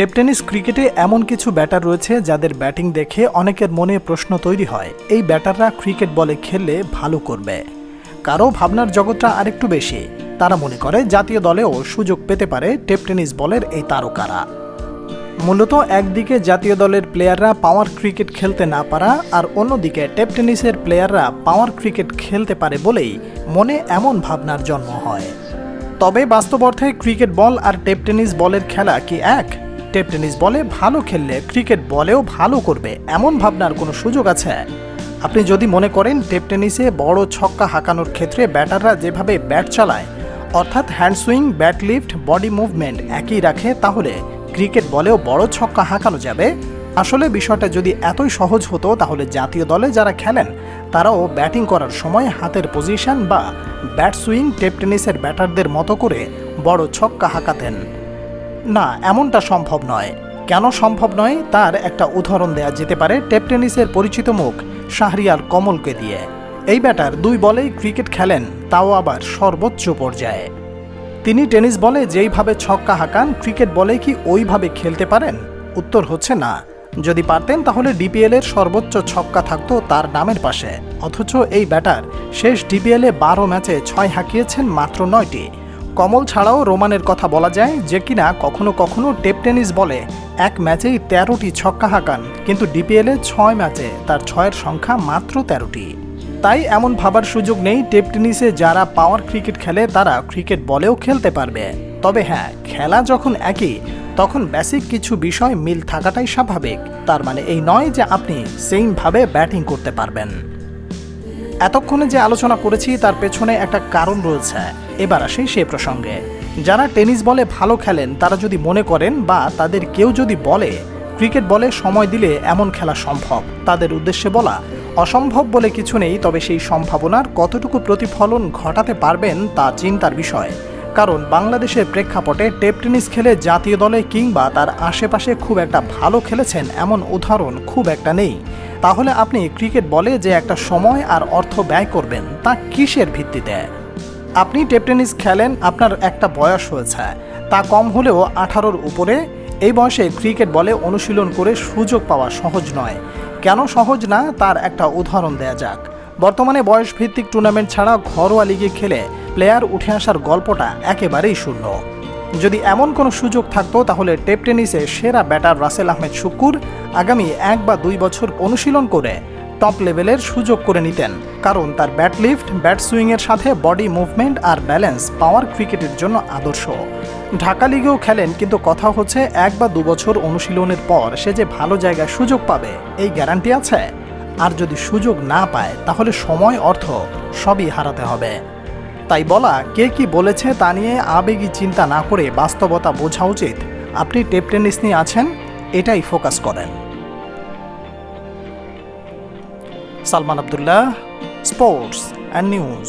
Tape tennis ক্রিকেটে এমন কিছু ব্যাটার রয়েছে যাদের ব্যাটিং দেখে অনেকের মনে প্রশ্ন তৈরি হয়। এই ব্যাটাররা ক্রিকেট বলে খেললে ভালো করবে। কারও ভাবনার জগৎটা আরেকটু বেশি। তারা মনে করে জাতীয় দলেও সুযোগ পেতে পারে টেপ টেনিস বলের এই তারকারা। মূলত একদিকে জাতীয় দলের প্লেয়াররা পাওয়ার ক্রিকেট খেলতে না পারা আর অন্যদিকে টেপ টেনিসের প্লেয়াররা পাওয়ার ক্রিকেট খেলতে পারে বলেই মনে এমন ভাবনার জন্ম হয়। তবে বাস্তব অর্থে ক্রিকেট বল আর টেপ টেনিস বলের খেলা কি এক? টেপ টেনিস বলে ভালো খেললে ক্রিকেট বলেও ভালো করবে, এমন ভাবনার কোনো সুযোগ আছে? আপনি যদি মনে করেন টেপ টেনিসে বড় ছক্কা হাঁকানোর ক্ষেত্রে ব্যাটাররা যেভাবে ব্যাট চালায়, অর্থাৎ hand swing, bat lift, body movement একই রাখে, তাহলে ক্রিকেট বলেও বড় ছক্কা হাঁকানো যাবে? আসলে বিষয়টা যদি এতই সহজ হতো, তাহলে জাতীয় দলে যারা খেলেন, তারাও ব্যাটিং করার সময় হাতের পজিশন বা ব্যাট সুইং, টেপ টেনিসের ব্যাটারদের মতো করে বড় ছক্কা হাঁকাতেন। না, এমনটা সম্ভব নয়। কেন সম্ভব নয়? তার একটা উদাহরণ দেওয়া যেতে পারে টেপ টেনিসের পরিচিত মুখ শাহরিয়ার কমলকে দিয়ে। এই ব্যাটার দুই বলেই ক্রিকেট খেলেন, তাও আবার সর্বোচ্চ পর্যায়ে। তিনি টেনিস বলে যেইভাবে ছক্কা হাঁকান, ক্রিকেট বলে কি ওইভাবে খেলতে পারেন? উত্তর হচ্ছে না। যদি পারতেন, তাহলে ডিপিএল এর সর্বোচ্চ ছক্কা থাকতো তার নামের পাশে। অথচ এই ব্যাটার শেষ ডিপিএল বারো ম্যাচে ছয় হাঁকিয়েছেন মাত্র নয়টি। কমল ছাড়াও রোমানের কথা বলা যায় যে কিনা কখনো কখনো টেপ টেনিস বলে। এক ম্যাচেই তেরোটি ছক্কা হাঁকান, কিন্তু ডিপিএলে ছয় ম্যাচে তার ছয়ের সংখ্যা মাত্র তেরোটি। তাই এমন ভাবার সুযোগ নেই টেপ টেনিসে যারা পাওয়ার ক্রিকেট খেলে তারা ক্রিকেট বলেও খেলতে পারবে। তবে হ্যাঁ খেলা যখন একই, তখন বেসিক কিছু বিষয় মিল থাকাটাই স্বাভাবিক। তার মানে এই নয় যে আপনি সেইমভাবে ব্যাটিং করতে পারবেন। এতক্ষণে যে আলোচনা করেছি, তার পেছনে একটা কারণ রয়েছে। এবার আসি সে প্রসঙ্গে। যারা টেনিস বলে ভালো খেলেন, তারা যদি মনে করেন বা তাদের কেউ যদি বলে, ক্রিকেট বলে সময় দিলে এমন খেলা সম্ভব। তাদের উদ্দেশ্যে বলা, অসম্ভব বলে কিছু নেই, তবে সেই সম্ভাবনার কতটুকু প্রতিফলন ঘটাতে পারবেন তা চিন্তার বিষয়। কারণ বাংলাদেশের প্রেক্ষাপটে টেপ টেনিস খেলে জাতীয় দলে কিংবা তার আশেপাশে খুব একটা ভালো খেলেছেন, এমন উদাহরণ খুব একটা নেই। তাহলে আপনি ক্রিকেট বলে যে একটা সময় আর অর্থ ব্যয় করবেন, তা কিসের ভিত্তিতে? আপনি টেপ টেনিস খেলেন, আপনার একটা বয়স হয়েছে। তা কম হলেও আঠারোর উপরে, এই বয়সে ক্রিকেট বলে অনুশীলন করে সুযোগ পাওয়া সহজ নয়। কেন সহজ না, তার একটা উদাহরণ দেয়া যাক। বর্তমানে বয়সভিত্তিক টুর্নামেন্ট ছাড়া ঘরোয়া লিগে খেলে প্লেয়ার উঠে আসার গল্পটা একেবারেই শূন্য। যদি এমন কোনো সুযোগ থাকতো, তাহলে টেপ টেনিসে সেরা ব্যাটার রাসেল আহমেদ শুকুর আগামী এক বা দুই বছর অনুশীলন করে টপ লেভেলের সুযোগ করে নিতেন। কারণ তার ব্যাট লিফট, ব্যাট সুইংয়ের সাথে বডি মুভমেন্ট আর ব্যালেন্স পাওয়ার ক্রিকেটের জন্য আদর্শ। ঢাকা লিগেও খেলেন, কিন্তু কথা হচ্ছে এক বা দু বছর অনুশীলনের পর সে যে ভালো জায়গায় সুযোগ পাবে, এই গ্যারান্টি আছে? আর যদি সুযোগ না পায়, তাহলে সময়, অর্থ সবই হারাতে হবে। তাই বলা, কে কি বলেছে তা নিয়ে আবেগী চিন্তা না করে বাস্তবতা বোঝা উচিত। আপনি টেপ টেনিস নিয়ে আছেন, এটাই ফোকাস করেন। Salman Abdullah, sports and news.